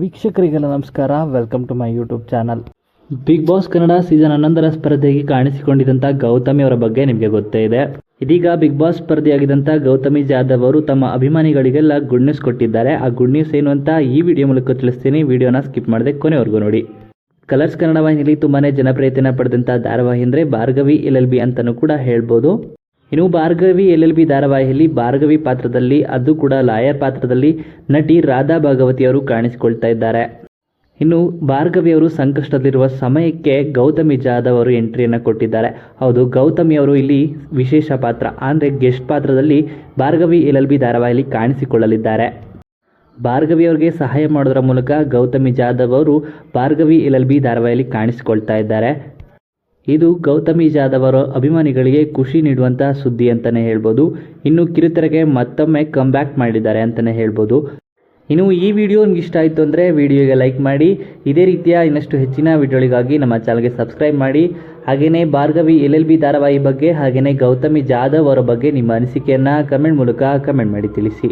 ವೀಕ್ಷಕರಿಗೆಲ್ಲ ನಮಸ್ಕಾರ. Welcome to my YouTube channel Bigg Boss Kannada season ಹನ್ನೊಂದರ ಸ್ಪರ್ಧೆಗೆ ಕಾಣಿಸಿಕೊಂಡಿದ್ದಂಥ ಗೌತಮಿ ಅವರ ಬಗ್ಗೆ ನಿಮಗೆ ಗೊತ್ತೇ ಇದೆ. ಇದೀಗ ಬಿಗ್ ಬಾಸ್ ಸ್ಪರ್ಧೆಯಾಗಿದ್ದಂಥ ಗೌತಮಿ ಜಾಧವ್ ಅವರು ತಮ್ಮ ಅಭಿಮಾನಿಗಳಿಗೆಲ್ಲ ಗುಡ್ ನ್ಯೂಸ್ ಕೊಟ್ಟಿದ್ದಾರೆ. ಆ ಗುಡ್ ನ್ಯೂಸ್ ಏನು ಅಂತ ಈ ವಿಡಿಯೋ ಮೂಲಕ ತಿಳಿಸ್ತೀನಿ. ವಿಡಿಯೋನ ಸ್ಕಿಪ್ ಮಾಡದೆ ಕೊನೆವರೆಗೂ ನೋಡಿ. ಕಲರ್ಸ್ ಕನ್ನಡ ವಾಹಿನಿಯಲ್ಲಿ ತುಂಬಾ ಜನಪ್ರಿಯತೆಯನ್ನು ಪಡೆದಂಥ ಧಾರಾವಾಹಿ ಅಂದರೆ ಭಾರ್ಗವಿ, ಎಲ್ ಎಲ್ ಬಿ ಅಂತಲೂ ಕೂಡ ಹೇಳ್ಬೋದು. ಇನ್ನು ಭಾರ್ಗವಿ ಎಲ್ ಎಲ್ ಬಿ ಧಾರಾವಾಹಿಯಲ್ಲಿ ಭಾರ್ಗವಿ ಪಾತ್ರದಲ್ಲಿ, ಅದು ಕೂಡ ಲಾಯರ್ ಪಾತ್ರದಲ್ಲಿ ನಟಿ ರಾಧಾ ಭಾಗವತಿ ಅವರು ಕಾಣಿಸಿಕೊಳ್ತಾ ಇದ್ದಾರೆ. ಇನ್ನು ಭಾರ್ಗವಿ ಅವರು ಸಂಕಷ್ಟದಲ್ಲಿರುವ ಸಮಯಕ್ಕೆ ಗೌತಮಿ ಜಾಧವ್ ಅವರು ಎಂಟ್ರಿಯನ್ನು ಕೊಟ್ಟಿದ್ದಾರೆ. ಹೌದು, ಗೌತಮಿ ಅವರು ಇಲ್ಲಿ ವಿಶೇಷ ಪಾತ್ರ, ಅಂದರೆ ಗೆಸ್ಟ್ ಪಾತ್ರದಲ್ಲಿ ಭಾರ್ಗವಿ ಎಲ್ ಎಲ್ ಬಿ ಧಾರಾವಾಹಿಯಲ್ಲಿ ಕಾಣಿಸಿಕೊಳ್ಳಲಿದ್ದಾರೆ. ಭಾರ್ಗವಿ ಅವರಿಗೆ ಸಹಾಯ ಮಾಡೋದರ ಮೂಲಕ ಗೌತಮಿ ಜಾಧವ್ ಅವರು ಭಾರ್ಗವಿ ಎಲ್ ಎಲ್ ಬಿ ಧಾರಾವಾಹಿಯಲ್ಲಿ ಕಾಣಿಸಿಕೊಳ್ತಾ ಇದ್ದಾರೆ. ಇದು ಗೌತಮಿ ಜಾಧವರ ಅಭಿಮಾನಿಗಳಿಗೆ ಖುಷಿ ನೀಡುವಂತಹ ಸುದ್ದಿ ಅಂತಲೇ ಹೇಳ್ಬೋದು. ಇನ್ನು ಕಿರುತೆರೆಗೆ ಮತ್ತೊಮ್ಮೆ ಕಮ್ಬ್ಯಾಕ್ ಮಾಡಿದ್ದಾರೆ ಅಂತಲೇ ಹೇಳ್ಬೋದು. ಇನ್ನು ಈ ವಿಡಿಯೋ ನಿಮ್ಗೆ ಇಷ್ಟ ಆಯಿತು ಅಂದರೆ ವಿಡಿಯೋಗೆ ಲೈಕ್ ಮಾಡಿ. ಇದೇ ರೀತಿಯ ಇನ್ನಷ್ಟು ಹೆಚ್ಚಿನ ವಿಡಿಯೋಗಳಿಗಾಗಿ ನಮ್ಮ ಚಾನಲ್ಗೆ ಸಬ್ಸ್ಕ್ರೈಬ್ ಮಾಡಿ. ಹಾಗೆಯೇ ಭಾರ್ಗವಿ, ಎಲ್ ಎಲ್ ಬಿ ಧಾರಾವಾಹಿ ಬಗ್ಗೆ ಹಾಗೆಯೇ ಗೌತಮಿ ಜಾಧವ್ ಅವರ ಬಗ್ಗೆ ನಿಮ್ಮ ಅನಿಸಿಕೆಯನ್ನು ಕಮೆಂಟ್ ಮೂಲಕ ಕಮೆಂಟ್ ಮಾಡಿ ತಿಳಿಸಿ.